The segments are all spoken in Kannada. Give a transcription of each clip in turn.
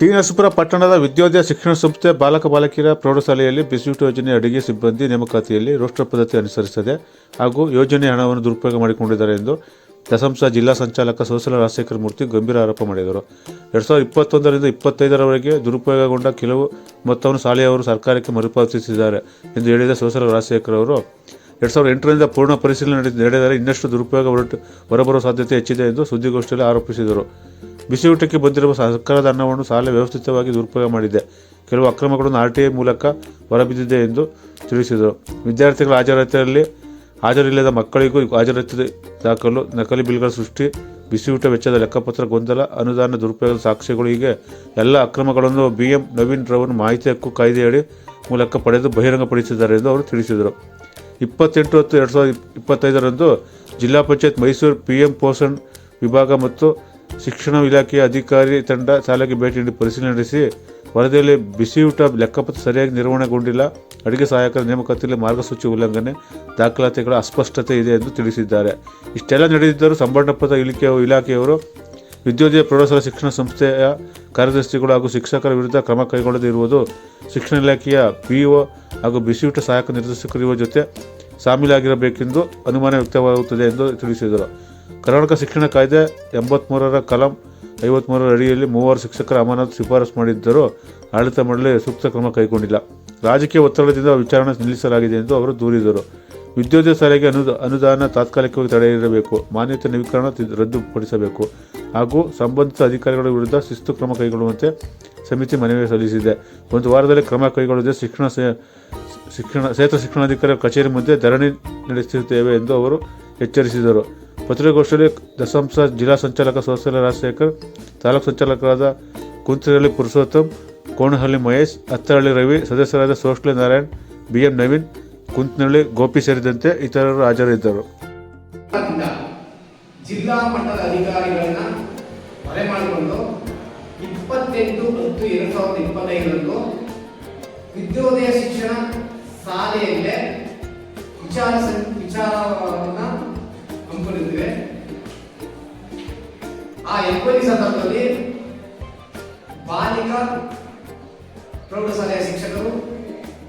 ಟಿ ನರಸೀಪುರ ಪಟ್ಟಣದ ವಿದ್ಯೋದಯ ಶಿಕ್ಷಣ ಸಂಸ್ಥೆ ಬಾಲಕ ಬಾಲಕಿಯರ ಪ್ರೌಢಶಾಲೆಯಲ್ಲಿ ಬಿಸಿಯೂಟ ಯೋಜನೆ ಅಡುಗೆ ಸಿಬ್ಬಂದಿ ನೇಮಕಾತಿಯಲ್ಲಿ ರೋಸ್ಟರ್ ಪದ್ಧತಿ ಅನುಸರಿಸದೆ ಹಾಗೂ ಯೋಜನೆ ಹಣವನ್ನು ದುರುಪಯೋಗ ಮಾಡಿಕೊಂಡಿದ್ದಾರೆ ಎಂದು ದಸಂಸ ಜಿಲ್ಲಾ ಸಂಚಾಲಕ ಸೋಸಲ ರಾಜಶೇಖರ ಮೂರ್ತಿ ಗಂಭೀರ ಆರೋಪ ಮಾಡಿದರು. ಎರಡು ಸಾವಿರದ ಇಪ್ಪತ್ತೊಂದರಿಂದ ಇಪ್ಪತ್ತೈದರವರೆಗೆ ದುರುಪಯೋಗಗೊಂಡ ಕೆಲವು ಮೊತ್ತವನ್ನು ಶಾಲೆಯವರು ಸರ್ಕಾರಕ್ಕೆ ಮರುಪಾವತಿಸಿದ್ದಾರೆ ಎಂದು ಹೇಳಿದ ಸೋಸಲ ರಾಜಶೇಖರ್ ಅವರು, ಎರಡು ಸಾವಿರದ ಎಂಟರಿಂದ ಪೂರ್ಣ ಪರಿಶೀಲನೆ ನಡೆದ ನಡೆದರೆ ಇನ್ನಷ್ಟು ದುರುಪಯೋಗ ಹೊರಟು ಹೊರಬರುವ ಸಾಧ್ಯತೆ ಹೆಚ್ಚಿದೆ ಎಂದು ಸುದ್ದಿಗೋಷ್ಠಿಯಲ್ಲಿ ಆರೋಪಿಸಿದರು. ಬಿಸಿಯೂಟಕ್ಕೆ ಬಂದಿರುವ ಸರ್ಕಾರದ ಹಣವನ್ನು ಸಾಲ ವ್ಯವಸ್ಥಿತವಾಗಿ ದುರುಪಯೋಗ ಮಾಡಿದೆ. ಕೆಲವು ಅಕ್ರಮಗಳನ್ನು ಆರ್ ಟಿ ಐ ಮೂಲಕ ಹೊರಬಿದ್ದಿದೆ ಎಂದು ತಿಳಿಸಿದರು. ವಿದ್ಯಾರ್ಥಿಗಳ ಹಾಜರಾತಿಯಲ್ಲಿ ಹಾಜರಿಲ್ಲದ ಮಕ್ಕಳಿಗೂ ಹಾಜರಾತಿ ದಾಖಲು, ನಕಲಿ ಬಿಲ್ಗಳ ಸೃಷ್ಟಿ, ಬಿಸಿಯೂಟ ವೆಚ್ಚದ ಲೆಕ್ಕಪತ್ರ ಗೊಂದಲ, ಅನುದಾನ ದುರುಪಯೋಗದ ಸಾಕ್ಷ್ಯಗಳು ಹೀಗೆ ಎಲ್ಲ ಅಕ್ರಮಗಳನ್ನು ಬಿ ಎಂ ನವೀನ್ ರವರು ಮಾಹಿತಿ ಹಕ್ಕು ಕಾಯ್ದೆಯಡಿ ಮೂಲಕ ಪಡೆದು ಬಹಿರಂಗಪಡಿಸಿದ್ದಾರೆ ಎಂದು ಅವರು ತಿಳಿಸಿದರು. ಇಪ್ಪತ್ತೆಂಟು ಹತ್ತು ಎರಡು ಸಾವಿರದ ಇಪ್ಪತ್ತೈದರಂದು ಜಿಲ್ಲಾ ಪಂಚಾಯತ್ ಮೈಸೂರು ಪಿ ಎಂ ಪೋಷಣ್ ವಿಭಾಗ ಮತ್ತು ಶಿಕ್ಷಣ ಇಲಾಖೆಯ ಅಧಿಕಾರಿ ತಂಡ ಶಾಲೆಗೆ ಭೇಟಿ ನೀಡಿ ಪರಿಶೀಲನೆ ನಡೆಸಿ ವರದಿಯಲ್ಲಿ ಬಿಸಿಯೂಟ ಲೆಕ್ಕಪತ್ರ ಸರಿಯಾಗಿ ನಿರ್ವಹಣೆಗೊಂಡಿಲ್ಲ. ಅಡುಗೆ ಸಹಾಯಕರ ನೇಮಕಾತಿಯಲ್ಲಿ ಮಾರ್ಗಸೂಚಿ ಉಲ್ಲಂಘನೆ, ದಾಖಲಾತಿಗಳ ಅಸ್ಪಷ್ಟತೆ ಇದೆ ಎಂದು ತಿಳಿಸಿದ್ದಾರೆ. ಇಷ್ಟೆಲ್ಲ ನಡೆದಿದ್ದರೂ ಸಂಬಂಧಪಟ್ಟ ಇಲಾಖೆಯ ಇಲಾಖೆಯವರು ವಿದ್ಯೋದಯ ಪ್ರೌಢಶಾಲಾ ಶಿಕ್ಷಣ ಸಂಸ್ಥೆಯ ಕಾರ್ಯದರ್ಶಿಗಳು ಹಾಗೂ ಶಿಕ್ಷಕರ ವಿರುದ್ಧ ಕ್ರಮ ಕೈಗೊಳ್ಳದೇ ಇರುವುದು ಶಿಕ್ಷಣ ಇಲಾಖೆಯ ಪಿಇಒ ಹಾಗೂ ಬಿಸಿಯೂಟ ಸಹಾಯಕ ನಿರ್ದೇಶಕರು ಜೊತೆ ಶಾಮೀಲಾಗಿರಬೇಕೆಂದು ಅನುಮಾನ ವ್ಯಕ್ತವಾಗುತ್ತದೆ ಎಂದು ತಿಳಿಸಿದರು. ಕರ್ನಾಟಕ ಶಿಕ್ಷಣ ಕಾಯ್ದೆ ಎಂಬತ್ತ್ಮೂರರ ಕಲಂ ಐವತ್ತ್ಮೂರರ ಅಡಿಯಲ್ಲಿ ಮೂವರು ಶಿಕ್ಷಕರ ಅಮಾನತು ಶಿಫಾರಸು ಮಾಡಿದ್ದರೂ ಆಡಳಿತ ಮಂಡಳಿ ಸೂಕ್ತ ಕ್ರಮ ಕೈಗೊಂಡಿಲ್ಲ. ರಾಜಕೀಯ ಒತ್ತಡದಿಂದ ವಿಚಾರಣೆ ನಿಲ್ಲಿಸಲಾಗಿದೆ ಎಂದು ಅವರು ದೂರಿದರು. ವಿದ್ಯೋದಯ ಶಾಲೆಗೆ ಅನು ಅನುದಾನ ತಾತ್ಕಾಲಿಕವಾಗಿ ತಡೆಯಿರಬೇಕು ಮಾನ್ಯತೆ ನವೀಕರಣ ರದ್ದುಪಡಿಸಬೇಕು. ಹಾಗೂ ಸಂಬಂಧಿತ ಅಧಿಕಾರಿಗಳ ವಿರುದ್ಧ ಶಿಸ್ತು ಕ್ರಮ ಕೈಗೊಳ್ಳುವಂತೆ ಸಮಿತಿ ಮನವಿ ಸಲ್ಲಿಸಿದೆ. ಒಂದು ವಾರದಲ್ಲಿ ಕ್ರಮ ಕೈಗೊಳ್ಳದೆ ಶಿಕ್ಷಣ ಶಿಕ್ಷಣ, ಕ್ಷೇತ್ರ ಶಿಕ್ಷಣಾಧಿಕಾರಿ ಕಚೇರಿ ಮುಂದೆ ಧರಣಿ ನಡೆಸುತ್ತೇವೆ ಎಂದು ಅವರು ಎಚ್ಚರಿಸಿದರು. ಪತ್ರಿಕಾಗೋಷ್ಠಿಯಲ್ಲಿ ದಸಂಸ ಜಿಲ್ಲಾ ಸಂಚಾಲಕ ಸೋಸಲ ರಾಜಶೇಖರ್, ತಾಲೂಕು ಸಂಚಾಲಕರಾದ ಕುಂತರಳ್ಳಿ ಪುರುಷೋತ್ತಮ್, ಕೋಣಹಳ್ಳಿ ಮಹೇಶ್, ಹತ್ತಹಳ್ಳಿ ರವಿ, ಸದಸ್ಯರಾದ ಸೋಷ್ಲೆ ನಾರಾಯಣ್ ಬಿ ಎಂ ನವೀನ್, ಕುಂತನಹಳ್ಳಿ ಗೋಪಿ ಸೇರಿದಂತೆ ಇತರರು ಹಾಜರಿದ್ದರು. ಜಿಲ್ಲಾ ಮಟ್ಟದ ಅಧಿಕಾರಿಗಳನ್ನ ಮರೆ ಮಾಡಿಕೊಂಡು ಇಪ್ಪತ್ತೆಂಟು ಹತ್ತು ಎರಡು ಸಾವಿರದ ಇಪ್ಪತ್ತೈದರಂದು ವಿದ್ಯೋದಯ ಶಿಕ್ಷಣ ಶಾಲೆಯಲ್ಲೇ ವಿಚಾರ ವಿಚಾರವನ್ನ ಆ ಎಂಕ್ವೈರಿ ಸಂದರ್ಭದಲ್ಲಿ ಬಾಲಿಕಾ ಪ್ರೌಢಶಾಲೆಯ ಶಿಕ್ಷಕರು,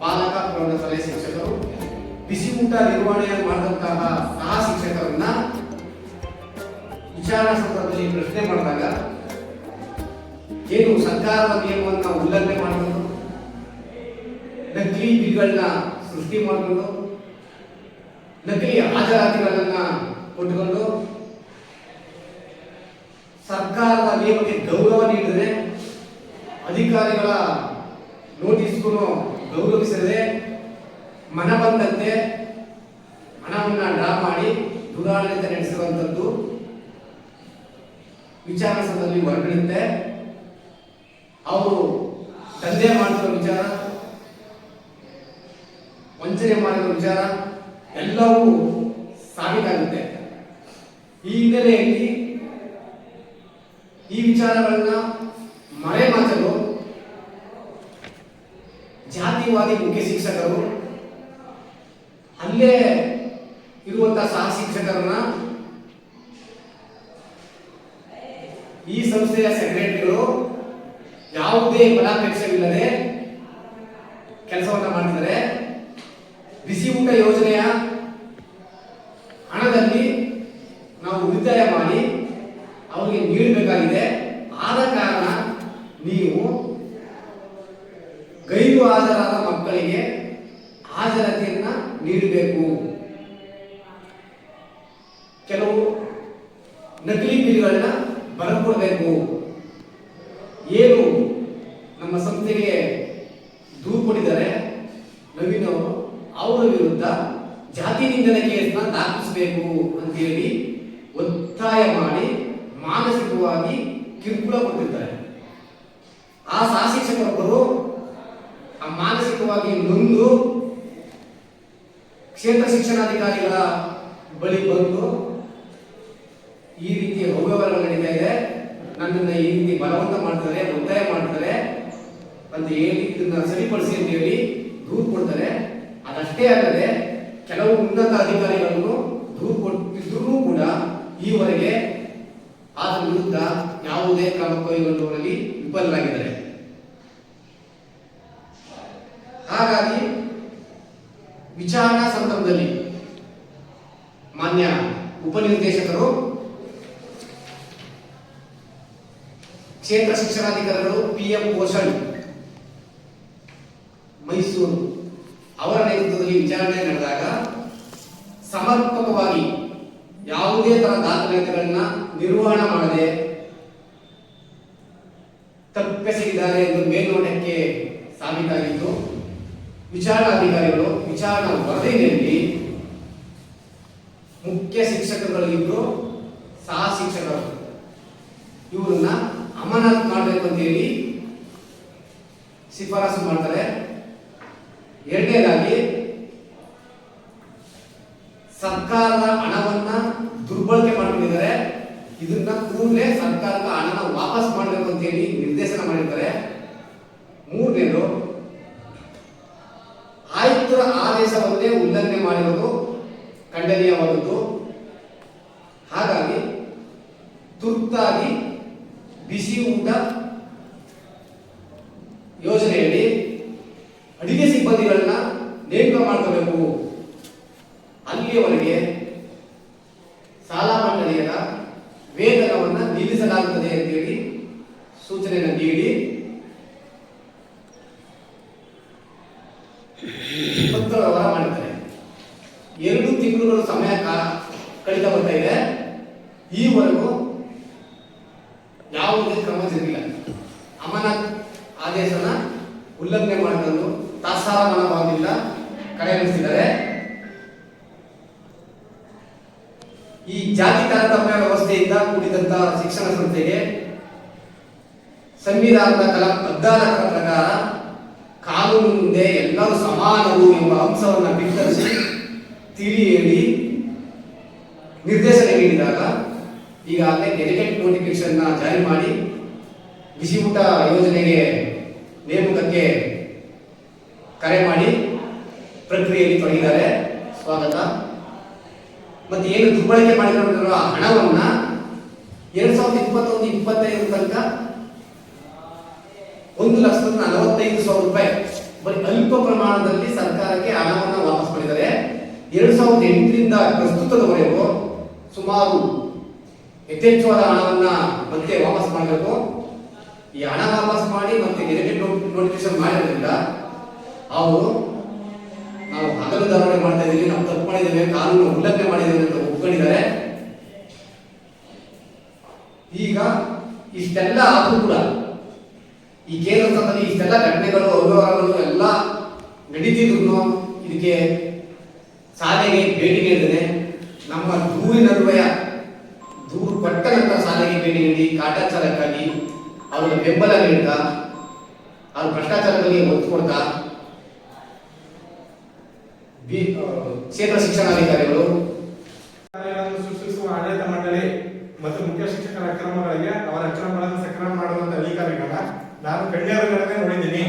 ಬಾಲಕ ಪ್ರೌಢಶಾಲೆಯ ಶಿಕ್ಷಕರು, ಬಿಸಿ ಊಟ ನಿರ್ವಹಣೆಯನ್ನು ಮಾಡಿದಂತಹ ಸಹ ಶಿಕ್ಷಕರನ್ನ ವಿಚಾರ ಸಂದರ್ಭದಲ್ಲಿ ಪ್ರಶ್ನೆ ಮಾಡಿದಾಗ, ಏನು ಸರ್ಕಾರದ ನಿಯಮವನ್ನು ಉಲ್ಲಂಘನೆ ಮಾಡಿಕೊಂಡು, ನಕಲಿ ಬಿಲ್ಗಳನ್ನ ಸೃಷ್ಟಿ ಮಾಡಿಕೊಂಡು, ನಕಲಿ ಹಾಜರಾತಿಗಳನ್ನ ಕೊಟ್ಟುಕೊಂಡು ಸರ್ಕಾರದ ನಿಯಮಕ್ಕೆ ಗೌರವ ನೀಡಿದರೆ ಅಧಿಕಾರಿಗಳ ನೋಟಿಸ್ಗೂ ಗೌರವಿಸದೆ ಮನ ಬಂದಂತೆ ಹಣವನ್ನು ಡ್ರಾ ಮಾಡಿ ದುರಾಡಳಿತ ನಡೆಸಿರುವಂಥದ್ದು ವಿಚಾರ ಸಂದರ್ಭದಲ್ಲಿ ಹೊರಬೀಳುತ್ತೆ. ಅವರು ದಂಧೆ ಮಾಡಿರೋ ವಿಚಾರ, ವಂಚನೆ ಮಾಡಿರೋ ವಿಚಾರ ಎಲ್ಲವೂ ಸಾಬೀತಾಗುತ್ತೆ. ಈ ಹಿನ್ನೆಲೆಯಲ್ಲಿ ಈ ವಿಚಾರಗಳನ್ನ ಮರೆಮಾಚಲು ಜಾತಿವಾದಿ ಮುಖ್ಯ ಶಿಕ್ಷಕರು, ಅಲ್ಲೇ ಇರುವಂತಹ ಸಹ ಶಿಕ್ಷಕರನ್ನ ಈ ಸಂಸ್ಥೆಯ ಸೆಕ್ರೆಟರಿಗಳು ಯಾವುದೇ ಫಲಾಪೇಕ್ಷವಿಲ್ಲದೆ ಕೆಲಸವನ್ನ ಮಾಡ್ತಿದ್ದಾರೆ. ಬಿಸಿ ಊಟ ಯೋಜನೆಯ ಹಣದಲ್ಲಿ ನಾವು ಉಳಿತಾಯ ಮಾಡಿ ಅವರಿಗೆ ನೀಡಬೇಕಾಗಿದೆ ಆದ ಕಾರಣ ನೀವು ಗೈರು ಹಾಜರಾದ ಮಕ್ಕಳಿಗೆ ಹಾಜರತಿಯನ್ನು ನೀಡಬೇಕು. ಕೆಲವು ನಕಲಿ ಬಿಲ್ಗಳನ್ನ ಬರಕೊಡಬೇಕು ಏನು ನಮ್ಮ ಸಂಸ್ಥೆಗೆ ದೂರು ಕೊಟ್ಟಿದ್ದಾರೆ. ನವೀನ್ ಅವರು, ಅವರ ವಿರುದ್ಧ ಜಾತಿ ನಿಂದನೆ ಕೇಸ್ನ ದಾಖಲಿಸಬೇಕು ಅಂತ ಹೇಳಿ ಒತ್ತಾಯ ಮಾಡಿ ಮಾನಸಿಕವಾಗಿ ಕಿರುಕುಳ ಕೊಟ್ಟಿದ್ದಾರೆ ಆ ಶಾಸಕರೊಬ್ಬರು ಆ ಮಾನಸಿಕವಾಗಿ ನೊಂದು ಕ್ಷೇತ್ರ ಶಿಕ್ಷಣಾಧಿಕಾರಿಗಳ ಬಳಿ ಬಂದು ಈ ರೀತಿಯ ಅವ್ಯವಹಾರ ನಡೀತಾ ಇದೆ. ನನ್ನನ್ನು ಈ ರೀತಿ ಬಲವಂತ ಮಾಡ್ತಾರೆ, ಒತ್ತಾಯ ಮಾಡ್ತಾರೆ ಅಂತ ಹೇಳಿ ಇದನ್ನ ಸರಿಪಡಿಸಿ ಅಂತ ಹೇಳಿ ದೂರು ಕೊಡ್ತಾರೆ. ಅದಷ್ಟೇ ಆಗದೆ ಕೆಲವು ಉನ್ನತ ಅಧಿಕಾರಿಗಳನ್ನು ದೂರು ಕೊಟ್ಟಿದ್ರು ಕೂಡ ಈವರೆಗೆ ಯಾವುದೇ ಕ್ರಮ ಕೈಗೊಳ್ಳುವಲ್ಲಿ ವಿಫಲರಾಗಿದ್ದಾರೆ. ಹಾಗಾಗಿ ವಿಚಾರಣಾ ಸಂದರ್ಭದಲ್ಲಿ ಮಾನ್ಯ ಉಪನಿರ್ದೇಶಕರು, ಕ್ಷೇತ್ರ ಶಿಕ್ಷಣಾಧಿಕಾರಿಗಳು ಪಿ ಎಂ ಘೋಷಣ್ ಮೈಸೂರು ಅವರ ನೇತೃತ್ವದಲ್ಲಿ ವಿಚಾರಣೆ ನಡೆದಾಗ ಸಮರ್ಪಕವಾಗಿ ಯಾವುದೇ ತರ ದಾಖಲಾತಿಗಳನ್ನ ನಿರ್ವಹಣೆ ಮಾಡದೆ ತಪ್ಪಿಸಿದ್ದಾರೆ ಎಂದು ಮೇಲ್ನೋಟಕ್ಕೆ ಸಾಬೀತಾಗಿತ್ತು ವಿಚಾರಣಾಧಿಕಾರಿಗಳು ವಿಚಾರಣಾ ವರದಿಯಲ್ಲಿ ಮುಖ್ಯ ಶಿಕ್ಷಕರು ಇಬ್ಬರು ಸಹ ಶಿಕ್ಷಕರು. ಇವರನ್ನ ಅಮಾನತ್ ಮಾಡಬೇಕು ಅಂತ ಹೇಳಿ ಶಿಫಾರಸು ಮಾಡ್ತಾರೆ. ಎರಡನೇದಾಗಿ ಸರ್ಕಾರದ ಹಣವನ್ನ ಇದನ್ನ ಕೂಡಲೇ ಸರ್ಕಾರದ ಹಣನ ವಾಪಸ್ ಮಾಡಬೇಕು ಅಂತ ಹೇಳಿ ನಿರ್ದೇಶನ ಮಾಡಿರ್ತಾರೆ. ಮೂರನೇದು ಆಯುಕ್ತರ ಆದೇಶವನ್ನೇ ಉಲ್ಲಂಘನೆ ಮಾಡಿರೋದು ಖಂಡನೀಯವಾದದ್ದು. ಹಾಗಾಗಿ ತುರ್ತಾಗಿ ಬಿಸಿ ಊಟ ಯೋಜನೆಯಲ್ಲಿ ಅಡಿಗೆ ಸಿಬ್ಬಂದಿಗಳನ್ನ ನೇಮಕ ಮಾಡ್ಕೋಬೇಕು. ಈವರೆಗೂ ಯಾವುದೇ ಕ್ರಮ ಜರುಗಿಲ್ಲ ಅಮನ ಆದೇಶನ ಉಲ್ಲಂಘನೆ ಮಾಡಿಕೊಂಡು ತಾತ್ಸಾರ ಮನೋಭಾವದಿಂದ ಕಡೆಗಣಿಸಿದ್ದಾರೆ ಈ ಜಾತಿ ತಾರತಮ್ಯ ವ್ಯವಸ್ಥೆಯಿಂದ ಕೂಡಿದಂತ ಶಿಕ್ಷಣ ಸಂಸ್ಥೆಗೆ ಸಂವಿಧಾನದ ಕಲಾ ಹದಿನಾಲ್ಕರ ಪ್ರಕಾರ ಕಾನೂನು ಮುಂದೆ ಎಲ್ಲರೂ ಸಮಾನರು ಎಂಬ ಅಂಶವನ್ನು ಬಿತ್ತರಿಸಿ ತಿಳಿ ಹೇಳಿ ನಿರ್ದೇಶನ ನೀಡಿದಾಗ ಈಗಾಗಲೇ ಡೆಲಿಗೇಟ್ ನೋಟಿಫಿಕೇಶನ್ ಜಾರಿ ಮಾಡಿ ಬಿಸಿ ಊಟ ಯೋಜನೆಗೆ ನೇಮಕಕ್ಕೆ ಕರೆ ಮಾಡಿ ಪ್ರಕ್ರಿಯೆಯಲ್ಲಿ ತೊಡಗಿದ್ದಾರೆ. ಸ್ವಾಗತ. ಮತ್ತೆ ಏನು ದುರ್ಬಳಕೆ ಆ ಹಣವನ್ನ ಎರಡ್ ಸಾವಿರದ ಇಪ್ಪತ್ತೊಂದು, ಇಪ್ಪತ್ತೈದು ತನಕ ಒಂದು ಲಕ್ಷದ ನಲವತ್ತೈದು ಸಾವಿರ ರೂಪಾಯಿ ಬರೀ ಅಲ್ಪ ಪ್ರಮಾಣದಲ್ಲಿ ಸರ್ಕಾರಕ್ಕೆ ಹಣವನ್ನು ವಾಪಸ್ ಮಾಡಿದ್ದಾರೆ. ಎರಡ್ ಸಾವಿರದ ಎಂಟರಿಂದ ಪ್ರಸ್ತುತದವರೆಗೂ ಸುಮಾರು ಯಥೇಚ್ಛವಾದ ಹಣವನ್ನ ಮತ್ತೆ ವಾಪಸ್ ಮಾಡಬೇಕು. ಈ ಹಣ ವಾಪಸ್ ಮಾಡಿ ಮತ್ತೆ ನೆಗೆಟಿವ್ ನೋಟಿಫಿಕೇಶನ್ ಮಾಡಿರೋದ್ರಿಂದ ಅವರು ನಾವು ಹಗಲು ಧಾರಣೆ ಮಾಡ್ತಾ ಇದೀವಿ ನಾವು ತಪ್ಪು ಮಾಡಿದ್ದೇವೆ, ಕಾನೂನು ಉಲ್ಲಂಘನೆ ಮಾಡಿದ್ದೇವೆ ಅಂತ ಒಪ್ಕೊಂಡಿದ್ದಾರೆ. ಈಗ ಇಷ್ಟೆಲ್ಲ ಆದರೂ ಕೂಡ ಈ ಕೇಂದ್ರ ಸಂಬಂಧ, ಇಷ್ಟೆಲ್ಲ ಘಟನೆಗಳು, ಅವ್ಯವಹಾರಗಳು ಎಲ್ಲ ನಡೀತಿದ್ರು ಇದಕ್ಕೆ ಶಾಲೆಗೆ ಭೇಟಿ ನೀಡಿದರೆ ನಮ್ಮ ದೂರಿನನ್ವಯ ದೂರು ಕಾಟಾಚಾರಕ್ಕಾಗಿ ಅವರ ಬೆಂಬಲ ನೀಡ್ತಾ ಅವ್ರ ಭ್ರಷ್ಟಾಚಾರದಲ್ಲಿ ಒತ್ತು ಕೊಡ್ತಾ ಕ್ಷೇತ್ರ ಶಿಕ್ಷಣಾಧಿಕಾರಿಗಳು ಸೃಷ್ಟಿಸುವ ಆಡಳಿತ ಮಂಡಳಿ ಮತ್ತು ಮುಖ್ಯ ಶಿಕ್ಷಕರ ಅಕ್ರಮಗಳಿಗೆ ಅವರ ಅಕ್ರಮಗಳನ್ನು ಸಕ್ರಮ ಮಾಡುವಂತ ಅಧಿಕಾರಿಗಳ ನಾನು ಕಣ್ಣಿಯರುಗಳನ್ನೇ ನೋಡಿದ್ದೀನಿ.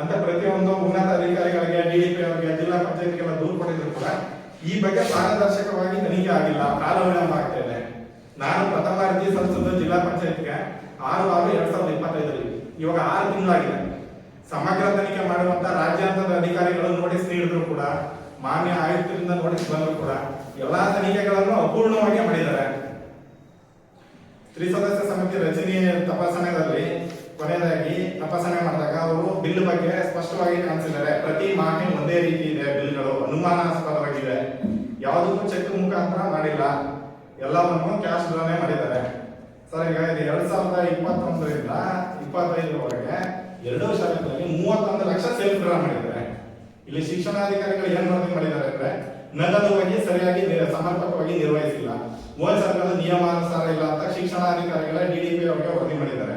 ಅಂತ ಪ್ರತಿಯೊಂದು ಉನ್ನತ ಅಧಿಕಾರಿಗಳಿಗೆ ಡಿಡಿಪಿ ಅವರಿಗೆ, ಜಿಲ್ಲಾ ಪಂಚಾಯತ್ಗೆಲ್ಲ ದೂರು ಕೊಟ್ಟಿದ್ರು ಕೂಡ ಈ ಬಗ್ಗೆ ಪಾರದರ್ಶಕವಾಗಿ ತನಿಖೆ ಆಗಿಲ್ಲ ಕಾಲ ವಿಳಂಬ ನಾನು ಪ್ರಥಮ ಅರ್ಜಿ ಸಂಸದ ಜಿಲ್ಲಾ ಪಂಚಾಯತ್ಗೆ ಆರು ಆರು ಎರಡ್ ಸಾವಿರದ ಇಪ್ಪತ್ತೈದರಲ್ಲಿ, ಇವಾಗ ಆರು ತಿಂಗಳಾಗಿದೆ. ಸಮಗ್ರ ತನಿಖೆ ಮಾಡುವಂತ ರಾಜ್ಯಾಂತರ ಅಧಿಕಾರಿಗಳು ನೋಟಿಸ್ ನೀಡಿದ್ರು ಕೂಡ, ಮಾನ್ಯ ಆಯುಕ್ತರಿಂದ ನೋಟಿಸ್ ಬಂದ್ರು ಕೂಡ, ಎಲ್ಲಾ ತನಿಖೆಗಳನ್ನು ಅಪೂರ್ಣವಾಗಿ ಮಾಡಿದ್ದಾರೆ. ತ್ರಿಸದಸ್ಯ ಸಮಿತಿ ರಚನೆ ತಪಾಸಣೆಯಲ್ಲಿ ಕೊನೆಯದಾಗಿ ತಪಾಸಣೆ ಮಾಡಿದಾಗ ಅವರು ಬಿಲ್ ಬಗ್ಗೆ ಸ್ಪಷ್ಟವಾಗಿ ಕಾಣಿಸಿದ್ದಾರೆ. ಪ್ರತಿ ಮಾಹಿ ಒಂದೇ ರೀತಿ ಇದೆ, ಬಿಲ್ಗಳು ಅನುಮಾನಾಸ್ಪದವಾಗಿದೆ. ಯಾವುದಕ್ಕೂ ಚೆಕ್ ಮುಖಾಂತರ ಮಾಡಿಲ್ಲ. ಎಲ್ಲವನ್ನು ಕ್ಯಾಶ್ ಡ್ರಾನೇ ಮಾಡಿದ್ದಾರೆ. ಸರ್, ಈಗ ಇದು ಎರಡ್ ಸಾವಿರದ ಇಪ್ಪತ್ತೊಂದರಿಂದ ಇಪ್ಪತ್ತೈದರವರೆಗೆ ಎರಡೂ ಶಾಲೆಗಳಲ್ಲಿ ಮೂವತ್ತೊಂದು ಲಕ್ಷ ಸೇಫ್ ಡ್ರಾ ಮಾಡಿದ್ದಾರೆ. ಇಲ್ಲಿ ಶಿಕ್ಷಣಾಧಿಕಾರಿಗಳು ಏನ್ ವರದಿ ಮಾಡಿದ್ದಾರೆ ಅಂದ್ರೆ ನಗದವಾಗಿ ಸರಿಯಾಗಿ ಸಮರ್ಪಕವಾಗಿ ನಿರ್ವಹಿಸಿಲ್ಲ. ಹೋಲ್ಸರ್ಗಳು ನಿಯಮಾನುಸಾರ ಇಲ್ಲ ಅಂತ ಶಿಕ್ಷಣಾಧಿಕಾರಿಗಳ ಡಿಡಿಪಿ ಅವರಿಗೆ ವರದಿ ಮಾಡಿದ್ದಾರೆ.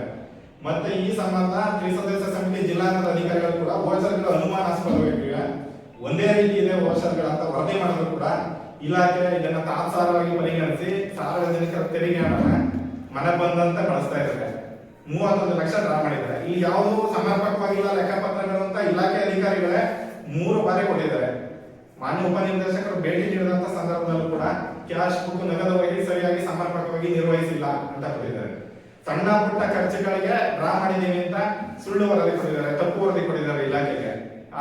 ಮತ್ತೆ ಈ ಸಂಬಂಧ ತ್ರಿಸದಸ್ಯ ಸಮಿತಿ ಜಿಲ್ಲಾ ಅಧಿಕಾರಿಗಳು ಕೂಡ ಹೋಲ್ಸರ್ಗಳು ಅನುಮಾನಾಸ್ಪದವಾಗಿವೆ ಒಂದೇ ರೀತಿ ಇದೆ ಹೋಲ್ಸರ್ಗಳು ಅಂತ ವರದಿ ಮಾಡಿದ್ರು ಕೂಡ ಇಲಾಖೆ ಇದನ್ನ ತಾತ್ಸಾರವಾಗಿ ಪರಿಗಣಿಸಿ ಸಾರ್ವಜನಿಕರ ತೆರಿಗೆ ಹಣ ಮನೆ ಬಂದಂತ ಬಳಸ್ತಾ ಇದ್ದಾರೆ. ಮೂವತ್ತೊಂದು ಲಕ್ಷ ಡ್ರಾ ಮಾಡಿದ್ದಾರೆ. ಇಲ್ಲಿ ಯಾವುದು ಸಮರ್ಪಕವಾಗಿಲ್ಲ ಲೆಕ್ಕಪತ್ರಗಳು ಅಂತ ಇಲಾಖೆ ಅಧಿಕಾರಿಗಳೇ ಮೂರು ಬಾರಿ ಕೊಟ್ಟಿದ್ದಾರೆ. ಮಾನ್ಯ ಉಪನಿರ್ದೇಶಕರು ಭೇಟಿ ನೀಡಿದಂತ ಸಂದರ್ಭದಲ್ಲೂ ಕೂಡ ಕ್ಯಾಶ್ ಬುಕ್ ನಗದವಾಗಿ ಸರಿಯಾಗಿ ಸಮರ್ಪಕವಾಗಿ ನಿರ್ವಹಿಸಿಲ್ಲ ಅಂತ ಕೊಟ್ಟಿದ್ದಾರೆ. ಸಣ್ಣ ಪುಟ್ಟ ಖರ್ಚುಗಳಿಗೆ ಡ್ರಾ ಮಾಡಿದ್ದೀನಿ ಅಂತ ಸುಳ್ಳು ವರದಿ ಕೊಟ್ಟಿದ್ದಾರೆ, ತಪ್ಪು ವರದಿ ಕೊಟ್ಟಿದ್ದಾರೆ ಇಲಾಖೆಗೆ.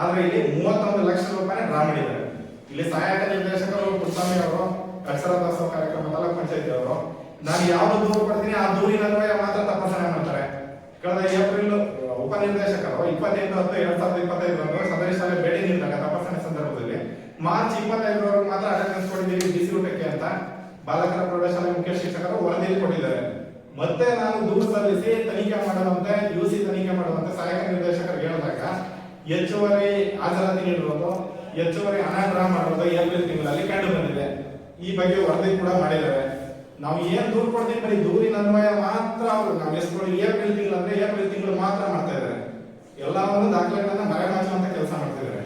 ಆದ್ರೆ ಇಲ್ಲಿ ಮೂವತ್ತೊಂದು ಲಕ್ಷ ರೂಪಾಯಿ ಡ್ರಾ ಮಾಡಿದ್ದಾರೆ. ಇಲ್ಲಿ ಸಹಾಯಕ ನಿರ್ದೇಶಕರು ಪುಸ್ತಾಮಿ ಅವರು ಅಕ್ಷರದಾಸೋಹ ಕಾರ್ಯಕ್ರಮ, ತಾಲೂಕ್ ಪಂಚಾಯತಿ ಅವರು. ನಾನು ಯಾವ ದೂರು ಕೊಡ್ತೀನಿ, ಆ ದೂರಿನ ಅನ್ವಯ ಮಾತ್ರ ತಪಾಸಣೆ ಮಾಡ್ತಾರೆ. ಕಳೆದ ಏಪ್ರಿಲ್, ಉಪನಿರ್ದೇಶಕರು ಇಪ್ಪತ್ತೈದು ಹತ್ತು ಎರಡ್ ಸಾವಿರದ ಇಪ್ಪತ್ತೈದರಂದು ಸದರಿ ಶಾಲೆ ಭೇಟಿ ನೀಡಿದಾಗ ತಪಾಸಣೆ ಸಂದರ್ಭದಲ್ಲಿ ಮಾರ್ಚ್ ಇಪ್ಪತ್ತೈದರವರೆಗೂ ಮಾತ್ರ ಅಟೆಂಡೆನ್ಸ್ ಕೊಟ್ಟಿದ್ದೀವಿ ಬಿಸಿ ಊಟಕ್ಕೆ ಅಂತ ಬಾಲಕರ ಪ್ರೌಢಶಾಲೆ ಮುಖ್ಯ ಶಿಕ್ಷಕರು ವರದಿಯಲ್ಲಿ ಕೊಟ್ಟಿದ್ದಾರೆ. ಮತ್ತೆ ನಾನು ದೂರು ಸಲ್ಲಿಸಿ ತನಿಖೆ ಮಾಡುವಂತೆ ಯು ಸಿ ತನಿಖೆ ಮಾಡುವಂತೆ ಸಹಾಯಕ ನಿರ್ದೇಶಕರಿಗೆ ಹೇಳಿದಾಗ ಹೆಚ್ಚುವರಿ ಹಾಜರಾತಿ ನೀಡುವುದು ಹೆಚ್ಚುವರಿ ಹಣ ಡ್ರಾ ಮಾಡೋದು ಏಪ್ರಿಲ್ ತಿಂಗಳಲ್ಲಿ ಕಂಡು ಬಂದಿದೆ ಈ ಬಗ್ಗೆ ವರದಿ ಕೂಡ ಮಾಡಿದ್ದಾರೆ. ನಾವು ಏನ್ ದೂರು ಕೊಡ್ತೀವಿ ಬರೀ ದೂರಿನ ಅನ್ವಯ ಮಾತ್ರ ಅವರು, ನಾವು ಎಷ್ಟು ಏಪ್ರಿಲ್ ತಿಂಗಳು ಅಂದ್ರೆ ಏಪ್ರಿಲ್ ತಿಂಗಳು ಮಾತ್ರ ಮಾಡ್ತಾ ಇದ್ದಾರೆ. ಎಲ್ಲವನ್ನು ದಾಖಲೆಗಳನ್ನ ಮರೆಮಾಚುವಂತ ಕೆಲಸ ಮಾಡ್ತಿದ್ದಾರೆ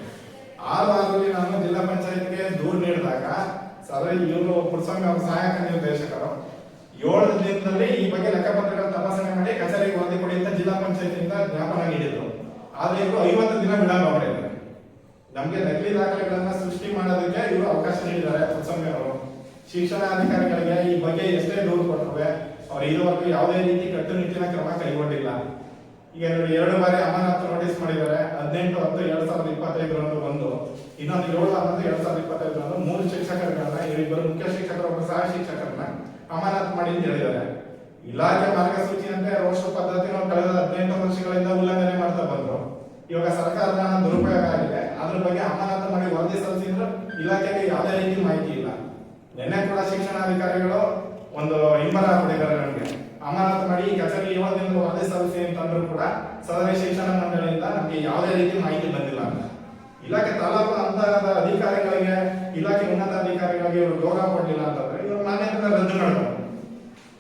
ಆ ವಾರದಲ್ಲಿ ನಾನು ಜಿಲ್ಲಾ ಪಂಚಾಯತ್ಗೆ ದೂರು ನೀಡಿದಾಗ, ಸರ್, ಇವರು ಪುರಸ್ವಾಮಿ ಅವರ ಸಹಾಯಕ ನಿರ್ದೇಶಕರು ಏಳು ದಿನದಲ್ಲಿ ಈ ಬಗ್ಗೆ ಲೆಕ್ಕಪತ್ರಗಳ ತಪಾಸಣೆ ಮಾಡಿ ಕಚೇರಿಗೆ ವರದಿ ಕೊಡಿ ಅಂತ ಜಿಲ್ಲಾ ಪಂಚಾಯತಿಯಿಂದ ಜ್ಞಾಪನ ನೀಡಿದ್ರು. ಆದ್ರೆ ಇವರು ಐವತ್ತು ದಿನ ವಿಳಂಬ ಮಾಡಿದ್ದಾರೆ ನಮ್ಗೆ ನಕಲಿ ದಾಖಲೆಗಳನ್ನ ಸೃಷ್ಟಿ ಮಾಡೋದಕ್ಕೆ ಇವರು ಅವಕಾಶ ನೀಡಿದ್ದಾರೆ. ಪುತ್ಸಮ್ಯ ಅವರು. ಶಿಕ್ಷಣಾಧಿಕಾರಿಗಳಿಗೆ ಈ ಬಗ್ಗೆ ಎಷ್ಟೇ ದೂರು ಕೊಟ್ಟರುವೆ ಅವ್ರು ಇದುವರೆಗೂ ಯಾವುದೇ ರೀತಿ ಕಟ್ಟುನಿಟ್ಟಿನ ಕ್ರಮ ಕೈಗೊಂಡಿಲ್ಲ. ಈಗ ನೋಡಿ, ಎರಡು ಬಾರಿ ಅಮಾನತು ನೋಟಿಸ್ ಮಾಡಿದ್ದಾರೆ. ಹದಿನೆಂಟು ಹತ್ತು ಎರಡ್ ಸಾವಿರದ ಇಪ್ಪತ್ತೈದರಂದು ಒಂದು, ಇನ್ನೊಂದು ಏಳು ಹನ್ನೊಂದು ಎರಡ್ ಸಾವಿರದ ಇಪ್ಪತ್ತೈದರಂದು ಮೂರು ಶಿಕ್ಷಕರುಗಳನ್ನ ಇವರಿಬ್ಬರು ಮುಖ್ಯ ಶಿಕ್ಷಕರು ಒಬ್ಬರು ಸಹ ಶಿಕ್ಷಕರನ್ನ ಅಮಾನತು ಮಾಡಿ ಅಂತ ಹೇಳಿದ್ದಾರೆ. ಇಲಾಖೆ ಮಾರ್ಗಸೂಚಿಯಂತೆ ರೋಷ ಪದ್ಧತಿ ಕಳೆದ ಹದಿನೆಂಟು ವರ್ಷಗಳಿಂದ ಉಲ್ಲಂಘನೆ ಮಾಡ್ತಾ ಬಂದ್ರು. ಇವಾಗ ಸರ್ಕಾರದ ಹಣ ದುರುಪಯೋಗ ಆಗಿದೆ ಅದ್ರ ಬಗ್ಗೆ ಅಮಾನತು ಮಾಡಿ ವರದಿ ಸಲ್ಲಿಸಿದ್ರು ಇಲಾಖೆಗೆ ಯಾವುದೇ ರೀತಿ ಮಾಹಿತಿ ಇಲ್ಲ. ನಿನ್ನೆ ಕೂಡ ಶಿಕ್ಷಣಾಧಿಕಾರಿಗಳು ಒಂದು ಹಿಂಬರ ಕೊಟ್ಟಿದ್ದಾರೆ ನಮಗೆ. ಅಮಾನತು ಮಾಡಿ ಕಚೇರಿ ಏಳು ವರದಿ ಸಲ್ಲಿಸಿ ಅಂತಂದ್ರು ಕೂಡ ಸದರಿ ಶಿಕ್ಷಣ ಮಂಡಳಿಯಿಂದ ನಮಗೆ ಯಾವುದೇ ರೀತಿ ಮಾಹಿತಿ ಬಂದಿಲ್ಲ ಇಲಾಖೆ ತಾಲೂಕು ಅಂತ ಅಧಿಕಾರಿಗಳಿಗೆ, ಇಲಾಖೆ ಉನ್ನತ ಅಧಿಕಾರಿಗಳಿಗೆ ಇವರು ಗೌರವ ಕೊಡಲಿಲ್ಲ ಅಂತಂದ್ರೆ ಇವರು ಮಾನ್ಯತೆ ರದ್ದು ಮಾಡಬಹುದು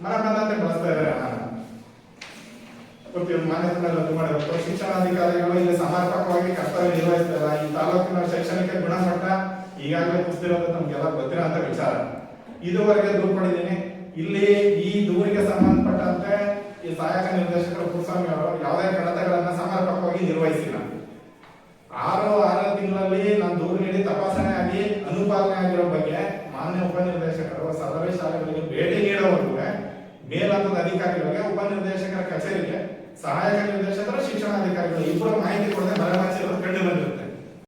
ಮನ ಬಂದಂತೆ ಬಳಸ್ತಾ ಇದ್ದಾರೆ ಹಣ ಮಾನ್ಯತೆಗಳನ್ನು ಮಾನ್ಯತೆ ರದ್ದು ಮಾಡಬೇಕು ಶಿಕ್ಷಣಾಧಿಕಾರಿಗಳು ಇಲ್ಲಿ ಸಮರ್ಪಕವಾಗಿ ಕರ್ತವ್ಯ ನಿರ್ವಹಿಸ್ತಾರೆ. ಈ ತಾಲೂಕಿನ ಶೈಕ್ಷಣಿಕ ಗುಣಮಟ್ಟ ಈಗಾಗಲೇ ಕುಸಿದಿರೋದು ನಮ್ಗೆಲ್ಲ ಗೊತ್ತಿರೋಂತ ವಿಚಾರ. ಇದುವರೆಗೆ ದೂರು ಕೊಟ್ಟಿದ್ದೀನಿ. ಇಲ್ಲಿ ಈ ದೂರಿಗೆ ಸಂಬಂಧಪಟ್ಟಂತೆ ಈ ಸಹಾಯಕ ನಿರ್ದೇಶಕರು ಪುರಸ್ವಾಮಿ ಅವರು ಯಾವುದೇ ಕಡತಗಳನ್ನ ಸಮರ್ಪಕವಾಗಿ ನಿರ್ವಹಿಸಿಲ್ಲ. ಆರು ಆರು ತಿಂಗಳಲ್ಲಿ ನಾನು ದೂರು ನೀಡಿ ತಪಾಸಣೆ ಆಗಿ ಅನುಪಾಲನೆ ಆಗಿರೋ ಬಗ್ಗೆ ಮಾನ್ಯ ಉಪನಿರ್ದೇಶಕರು ಸದರಿ ಶಾಲೆಗಳಿಗೆ ಭೇಟಿ ನೀಡುವವರೆಗೂ ಮೇಲಂತದ ಅಧಿಕಾರಿಗಳಿಗೆ ಉಪನಿರ್ದೇಶಕರ ಕಚೇರಿಗೆ ಸಹಾಯಕ ನಿರ್ದೇಶಕರು ಶಿಕ್ಷಣಾಧಿಕಾರಿಗಳು ಇಬ್ಬರು ಮಾಹಿತಿ ಕೊಡದೆ ಮರೆಮಾಚಿರೋದು ಕಂಡು ಬಂದಿರುತ್ತೆ